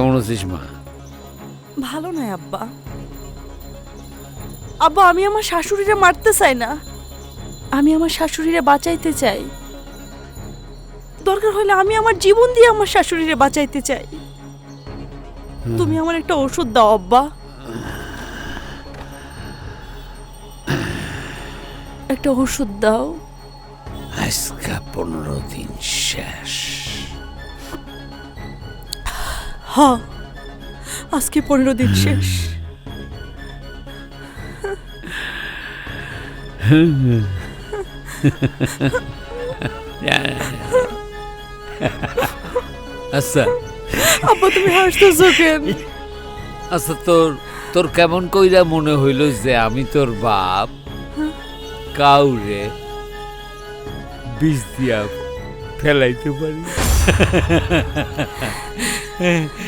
আছিস মা? ভালো নয় আব্বা। আব্বা আমি আমার শাশুড়িরে মারতে চাই না। আমি আমার শাশুড়িরে বাঁচাইতে চাই। দরকার হলে আমি আমার জীবন দিয়ে আমার শাশুড়িরে বাঁচাইতে চাই। তুমি আমার একটা ওষুধ দাও আব্বা। একটা ওষুধ দাও। আজকা পনেরো দিন শেষ। হ আজকে পনেরো দিন শেষ। আচ্ছা। আব্বা তুমি হাসতেছো কেন? আচ্ছা তোর তোর কেমন কইরা মনে হইল যে আমি তোর বাপ? কাউরে বিষ দিয়া ফেলাইতে পারি? 嘿